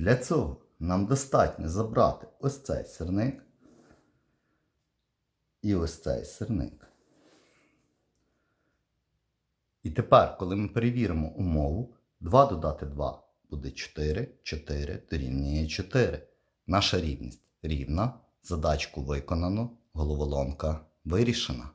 Для цього нам достатньо забрати ось цей сирник і ось цей сирник. І тепер, коли ми перевіримо умову, 2 додати 2 буде 4, 4 дорівнює 4. Наша рівність рівна, задачку виконано, головоломка вирішена.